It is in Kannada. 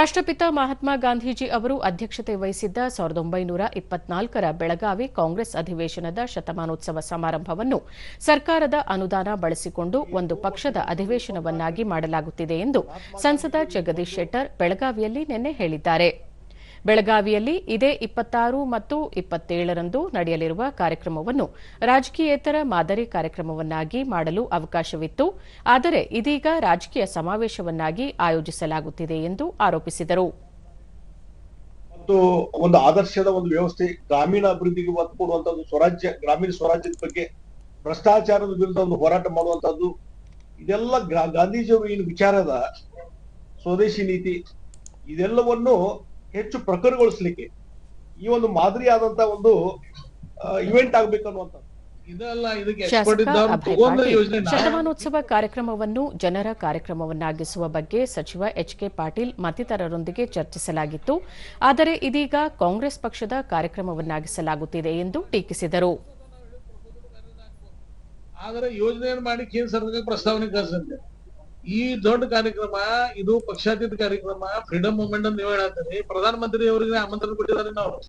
ರಾಷ್ಟ್ರಪಿತ ಮಹಾತ್ಮ ಗಾಂಧೀಜಿ ಅವರು ಅಧ್ಯಕ್ಷತೆ ವಹಿಸಿದ್ದ ಸಾವಿರದ ಒಂಬೈನೂರ ಇಪ್ಪತ್ನಾಲ್ಕರ ಬೆಳಗಾವಿ ಕಾಂಗ್ರೆಸ್ ಅಧಿವೇಶನದ ಶತಮಾನೋತ್ಸವ ಸಮಾರಂಭವನ್ನು ಸರ್ಕಾರದ ಅನುದಾನ ಬಳಸಿಕೊಂಡು ಒಂದು ಪಕ್ಷದ ಅಧಿವೇಶನವನ್ನಾಗಿ ಮಾಡಲಾಗುತ್ತಿದೆ ಎಂದು ಸಂಸದ ಜಗದೀಶ್ ಶೆಟ್ಟರ್ ಬೆಳಗಾವಿಯಲ್ಲಿ ನಿನ್ನೆ ಹೇಳಿದ್ದಾರೆ. ಬೆಳಗಾವಿಯಲ್ಲಿ ಇದೇ ಇಪ್ಪತ್ತಾರು ಮತ್ತು ಇಪ್ಪತ್ತೇಳರಂದು ನಡೆಯಲಿರುವ ಕಾರ್ಯಕ್ರಮವನ್ನು ರಾಜಕೀಯೇತರ ಮಾದರಿ ಕಾರ್ಯಕ್ರಮವನ್ನಾಗಿ ಮಾಡಲು ಅವಕಾಶವಿತ್ತು. ಆದರೆ ಇದೀಗ ರಾಜಕೀಯ ಸಮಾವೇಶವನ್ನಾಗಿ ಆಯೋಜಿಸಲಾಗುತ್ತಿದೆ ಎಂದು ಆರೋಪಿಸಿದರು. ಮತ್ತು ಒಂದು ಆದರ್ಶದ ಒಂದು ವ್ಯವಸ್ಥೆ ಗ್ರಾಮೀಣ ಅಭಿವೃದ್ಧಿಗೆ ಒತ್ತು ಕೊಡುವಂತದ್ದು, ಸ್ವರಾಜ್ಯ, ಗ್ರಾಮೀಣ ಸ್ವರಾಜ್ಯದ ಬಗ್ಗೆ ಭ್ರಷ್ಟಾಚಾರದ ವಿರುದ್ಧ ಒಂದು ಹೋರಾಟ ಮಾಡುವಂತದ್ದು, ಇದೆಲ್ಲ ಗಾಂಧೀಜಿಯವರು ಏನು ವಿಚಾರದ ಸ್ವದೇಶಿ ನೀತಿ, ಇದೆಲ್ಲವನ್ನು ಹೆಚ್ಚು ಪ್ರಖರಗೊಳಿಸ್ಲಿಕ್ಕೆ ಈ ಒಂದು ಮಾದರಿಯಾದಂತ ಒಂದು ಇವೆಂಟ್ ಆಗ್ಬೇಕು ಅನ್ನುವಂಥದ್ದು. ಇದಲ್ಲ ಇದಕ್ಕೆ ಎಕ್ಸ್ಪರ್ಟ್ ಇದ್ದವ್ರು ಅಭಯ್ ಯೋಜನೆ ಶತಮಾನೋತ್ಸವ ಕಾರ್ಯಕ್ರಮವನ್ನು ಜನರ ಕಾರ್ಯಕ್ರಮವನ್ನಾಗಿಸುವ ಬಗ್ಗೆ ಸಚಿವ ಎಚ್ ಕೆ ಪಾಟೀಲ್ ಮತ್ತಿತರರೊಂದಿಗೆ ಚರ್ಚಿಸಲಾಗಿತ್ತು. ಆದರೆ ಇದೀಗ ಕಾಂಗ್ರೆಸ್ ಪಕ್ಷದ ಕಾರ್ಯಕ್ರಮವನ್ನಾಗಿಸಲಾಗುತ್ತಿದೆ ಎಂದು ಟೀಕಿಸಿದರು. ಆದರೆ ಯೋಜನೆಯನ್ನು ಮಾಡಿ ಕೇಂದ್ರ ಸರ್ಕಾರಕ್ಕೆ ಪ್ರಸ್ತಾವನೆ ಕಳಿಸಂತೆ ಈ ದೊಡ್ಡ ಕಾರ್ಯಕ್ರಮ, ಇದು ಪಕ್ಷಾತೀತ ಕಾರ್ಯಕ್ರಮ ಫ್ರೀಡಂ ಮೂವ್ಮೆಂಟ್ ಅಂತ ನೀವು ಹೇಳತ್ತೀರಿ ಪ್ರಧಾನ ಮಂತ್ರಿ ಅವರಿಗೆ ಆಮಂತ್ರಣ ಕೊಟ್ಟಿದ್ದಾರೆ ನಾವು